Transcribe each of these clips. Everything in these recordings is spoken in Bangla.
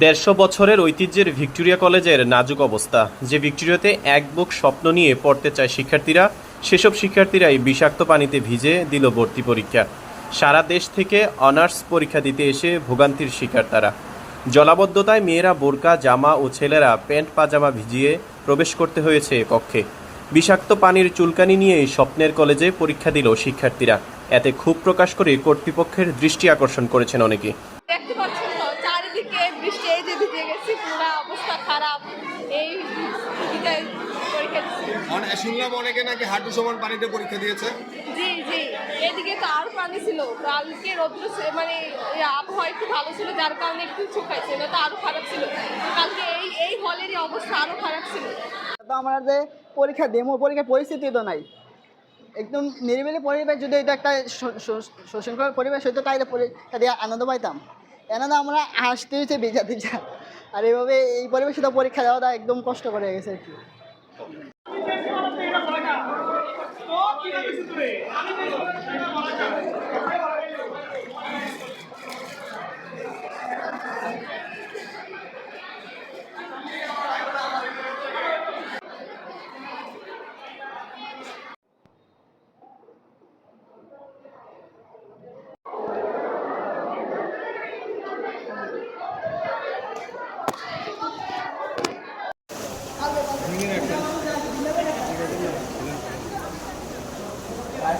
দেড়শো বছরের ঐতিহ্যের ভিক্টোরিয়া কলেজের নাজুক অবস্থা। যে ভিক্টোরিয়াতে এক বুক স্বপ্ন নিয়ে পড়তে চায় শিক্ষার্থীরা, সেসব শিক্ষার্থীরাই বিষাক্ত পানিতে ভিজে দিল ভর্তি পরীক্ষা। সারা দেশ থেকে অনার্স পরীক্ষা দিতে এসে ভোগান্তির শিকার তারা। জলাবদ্ধতায় মেয়েরা বোরকা, জামা ও ছেলেরা প্যান্ট, পাজামা ভিজিয়ে প্রবেশ করতে হয়েছে কক্ষে। বিষাক্ত পানির চুলকানি নিয়ে স্বপ্নের কলেজে পরীক্ষা দিল শিক্ষার্থীরা। এতে ক্ষোভ প্রকাশ করে কর্তৃপক্ষের দৃষ্টি আকর্ষণ করেছেন অনেকে। চারিদিকে বৃষ্টি এই যে ভিজে গেছি পুরো অবস্থা খারাপ। এই পরীক্ষা দিচ্ছি। অনে- শুনলাম অনেকে নাকি হাঁটু সমান পানিতে পরীক্ষা দিয়েছে। জি জি। এদিকে তো আরও পানি ছিল। কালকে রৌদ্র মানে এই আবহাওয়া একটু ভালো ছিল যার কারণে একটু শুকাইছে। না তো আরও খারাপ ছিল। কালকে এই এই হলেরই অবস্থা আরও খারাপ ছিল। তো আমরা যে পরীক্ষা দেবো পরীক্ষার পরিস্থিতি তো নাই। একদম নিরিবিলি পরিবেশ যদি এটা একটা শোষণকর পরিবেশ হইতো তাইলে পরীক্ষা দিয়ে আনন্দ পাইতাম। এনাদা আমরা হাসতে হচ্ছে বেজাতে যা আর এইভাবে এই পরিবেশে তো পরীক্ষা দেওয়াটা একদম কষ্ট করে গেছে আর কি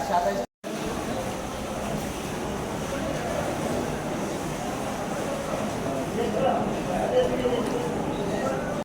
সাতাইশ